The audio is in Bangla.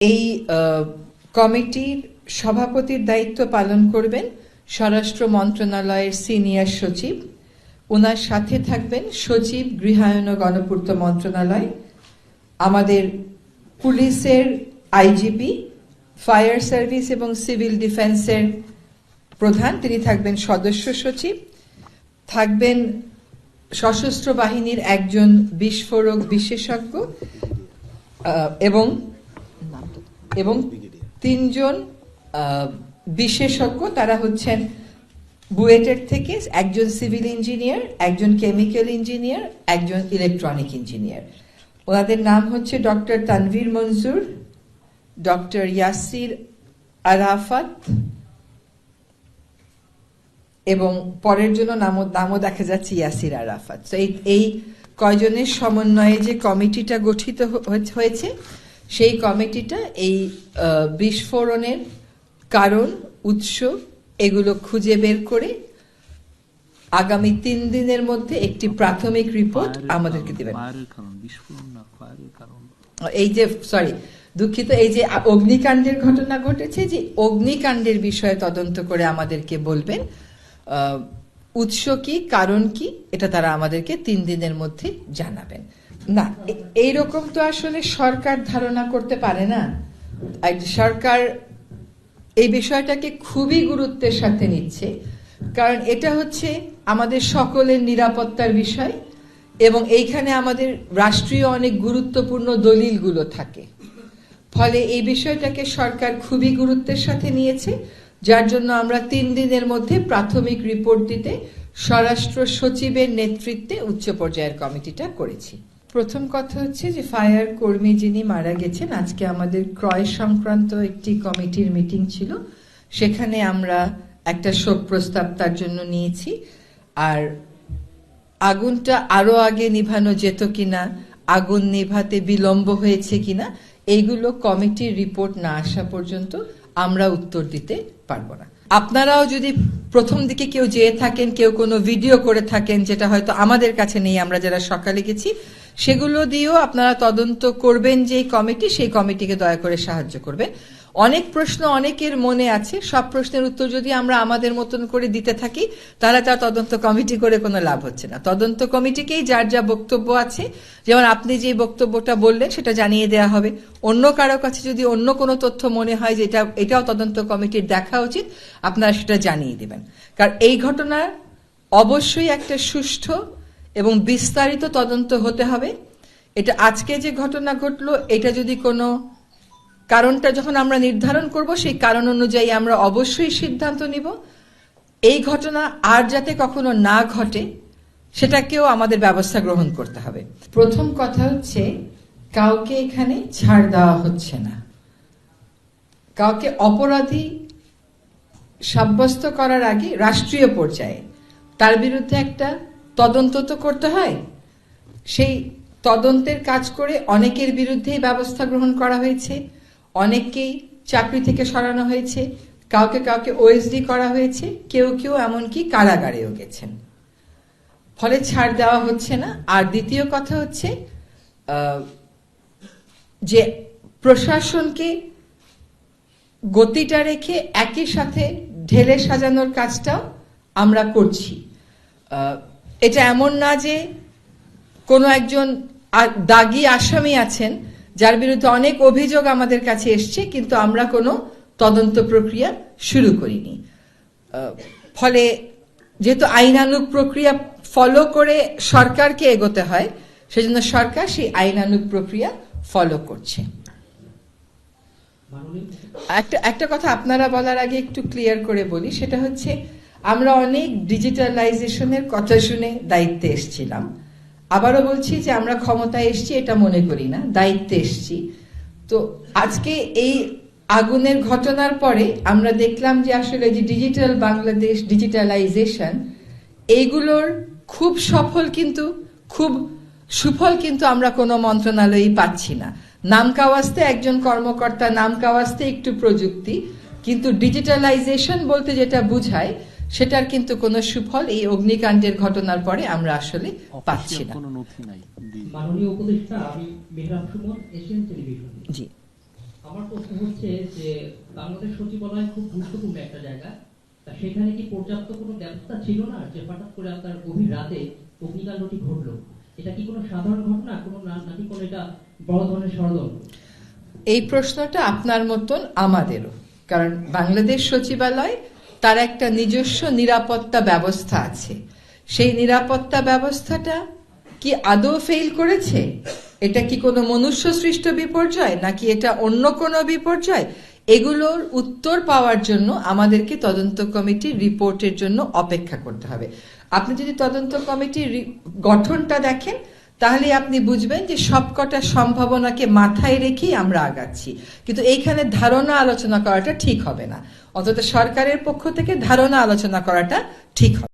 এই কমিটির সভাপতির দায়িত্ব পালন করবেন স্বরাষ্ট্র মন্ত্রণালয়ের সিনিয়র সচিব। ওনার সাথে থাকবেন সচিব গৃহায়ন ও গণপূর্ত মন্ত্রণালয়, আমাদের পুলিশের আইজিপি, ফায়ার সার্ভিস এবং সিভিল ডিফেন্সের প্রধান, তিনি থাকবেন সদস্য সচিব। থাকবেন সশস্ত্র বাহিনীর একজন বিস্ফোরক বিশেষজ্ঞ এবং এবং তিনজন বিশেষজ্ঞ, তারা হচ্ছেন বুয়েটের থেকে একজন সিভিল ইঞ্জিনিয়ার, একজন কেমিক্যাল ইঞ্জিনিয়ার, একজন ইলেকট্রনিক ইঞ্জিনিয়ার। ওনাদের নাম হচ্ছে ডক্টর তানভীর মনজুর, ডক্টর ইয়াসির আরাফাত, এবং পরের জন্য নামও নামও দেখা যাচ্ছে ইয়াসির আরাফাত। তো এই কয়জনের সমন্বয়ে যে কমিটিটা গঠিত হয়ে- হয়েছে সেই কমিটিটা এই বিস্ফোরণের কারণ উৎস এগুলো খুঁজে বের করে আগামী তিন দিনের মধ্যে একটি প্রাথমিক রিপোর্ট আমাদেরকে দেবেন। এই যে সরি দুঃখিত এই যে অগ্নিকাণ্ডের ঘটনা ঘটেছে যে অগ্নিকাণ্ডের বিষয়ে তদন্ত করে আমাদেরকে বলবেন উৎস কি কারণ কি এটা তারা আমাদেরকে তিন দিনের মধ্যে জানাবেন। না এইরকম তো আসলে সরকার ধারণা করতে পারে না। সরকার এই বিষয়টাকে খুবই গুরুত্বের সাথে নিচ্ছে। কারণ এটা হচ্ছে আমাদের সকলের নিরাপত্তার বিষয় এবং এইখানে আমাদের রাষ্ট্রীয় অনেক গুরুত্বপূর্ণ দলিলগুলো থাকে। ফলে এই বিষয়টাকে সরকার খুবই গুরুত্বের সাথে নিয়েছে, যার জন্য আমরা তিন দিনের মধ্যে প্রাথমিক রিপোর্ট দিতে স্বরাষ্ট্র সচিবের নেতৃত্বে উচ্চ পর্যায়ের কমিটিটা করেছি। প্রথম কথা হচ্ছে যে ফায়ার কর্মী যিনি মারা গেছেন, আজকে আমাদের ক্রয় সংক্রান্ত একটি কমিটির মিটিং ছিল। সেখানে আমরা একটা শোক প্রস্তাব তার জন্য নিয়েছি। আর আগুনটা আরও আগে নিভানো যেত কিনা, আগুন নেভাতে বিলম্ব হয়েছে কিনা, এইগুলো কমিটির রিপোর্ট না আসা পর্যন্ত আমরা উত্তর দিতে পারব না। আপনারাও যদি প্রথম দিকে কেউ যেয়ে থাকেন, কেউ কোনো ভিডিও করে থাকেন, যেটা হয়তো আমাদের কাছে নেই, আমরা যারা সকালে গেছি সেগুলো দিয়েও আপনারা তদন্ত করবেন যে কমিটি, সেই কমিটিকে দয়া করে সাহায্য করবে। অনেক প্রশ্ন অনেকের মনে আছে, সব প্রশ্নের উত্তর যদি আমরা আমাদের মতন করে দিতে থাকি, তাহলে তার তদন্ত কমিটি করে কোনো লাভ হচ্ছে না। তদন্ত কমিটিকেই যার যা বক্তব্য আছে, যেমন আপনি যে বক্তব্যটা বললেন, সেটা জানিয়ে দেওয়া হবে। অন্য কারও কাছে যদি অন্য কোনো তথ্য মনে হয় যে এটা, এটাও তদন্ত কমিটির দেখা উচিত, আপনারা সেটা জানিয়ে দেবেন। কারণ এই ঘটনার অবশ্যই একটা সুষ্ঠু এবং বিস্তারিত তদন্ত হতে হবে। এটা আজকে যে ঘটনা ঘটলো, এটা যদি কোনো কারণটা যখন আমরা নির্ধারণ করব, সেই কারণ অনুযায়ী আমরা অবশ্যই সিদ্ধান্ত নিব। এই ঘটনা আর যাতে কখনো না ঘটে, সেটাকেও আমাদের ব্যবস্থা গ্রহণ করতে হবে। প্রথম কথা হচ্ছে, কাউকে এখানে ছাড় দেওয়া হচ্ছে না। কাউকে অপরাধী সাব্যস্ত করার আগে রাষ্ট্রীয় পর্যায়ে, তার বিরুদ্ধে একটা তদন্ত তো করতে হয়। সেই তদন্তের কাজ করে অনেকের বিরুদ্ধেই ব্যবস্থা গ্রহণ করা হয়েছে, অনেককেই চাকরি থেকে সরানো হয়েছে, কাউকে কাউকে ওএসডি করা হয়েছে, কেউ কেউ এমনকি কারাগারেও গেছেন। ফলে ছাড় দেওয়া হচ্ছে না। আর দ্বিতীয় কথা হচ্ছে যে প্রশাসনকে গতিটা রেখে একই সাথে ঢেলে সাজানোর কাজটাও আমরা করছি। এটা এমন না যে কোনো একজন দাগী আসামি আছেন যার বিরুদ্ধে অনেক অভিযোগ আমাদের কাছে এসছে কিন্তু আমরা কোনো তদন্ত প্রক্রিয়া শুরু করিনি। ফলে যেহেতু আইনানুগ প্রক্রিয়া ফলো করে সরকারকে এগোতে হয় সেজন্য সরকার সেই আইনানুগ প্রক্রিয়া ফলো করছে। একটা একটা কথা আপনারা বলার আগে একটু ক্লিয়ার করে বলি সেটা হচ্ছে আমরা অনেক ডিজিটালাইজেশনের কথা শুনে দায়িত্বে এসেছিলাম। আবারও বলছি যে আমরা ক্ষমতায় এসেছি, এটা মনে করি না, দায়িত্বে এসেছি। তো আজকে এই আগুনের ঘটনার পরে আমরা দেখলাম যে আসলে যে ডিজিটাল বাংলাদেশ ডিজিটালাইজেশন এইগুলোর খুব সফল কিন্তু, খুব সুফল কিন্তু আমরা কোনো মন্ত্রণালয়ই পাচ্ছি না। নাম কাওয়াজতে একজন কর্মকর্তা, নাম কাওয়াজতে একটু প্রযুক্তি, কিন্তু ডিজিটালাইজেশন বলতে যেটা বুঝায় সেটার কিন্তু কোনো সুফল এই অগ্নিকাণ্ডের ঘটনার পরে আমরা আসলে পাচ্ছি না। কোনো জি। মাননীয় উপদেষ্টা আমি মেহরাব সুমন এশিয়ান টেলিভিশন। জি। আমার প্রশ্ন হচ্ছে যে বাংলাদেশ সচিবালয় খুব গুরুত্বপূর্ণ একটা জায়গা। তা সেখানে কি পর্যাপ্ত কোনো ব্যবস্থা ছিল না যে হঠাৎ করে আপনার গভীর রাতে অগ্নিকাণ্ডটি ঘটলো? এটা কি কোনো সাধারণ ঘটনা? কোনো নাকি কোনো এটা বড় ধরনের ষড়যন্ত্র? এই প্রশ্নটা আপনার মতন আমাদেরও। কারণ বাংলাদেশ সচিবালয় তার একটা নিজস্ব নিরাপত্তা ব্যবস্থা আছে। সেই নিরাপত্তা ব্যবস্থাটা কি আদৌ ফেল করেছে? এটা কি কোনো মনুষ্য সৃষ্ট বিপর্যয়, নাকি এটা অন্য কোনো বিপর্যয়? এগুলোর উত্তর পাওয়ার জন্য আমাদেরকে তদন্ত কমিটির রিপোর্টের জন্য অপেক্ষা করতে হবে। আপনি যদি তদন্ত কমিটির গঠনটা দেখেন তাহলে আপনি বুঝবেন যে সবকটা সম্ভাবনাকে মাথায় রেখেই আমরা আগাচ্ছি। কিন্তু এইখানে ধারণা আলোচনা করাটা ঠিক হবে না। অন্তত সরকারের পক্ষ থেকে ধারণা আলোচনা করাটা ঠিক হবে।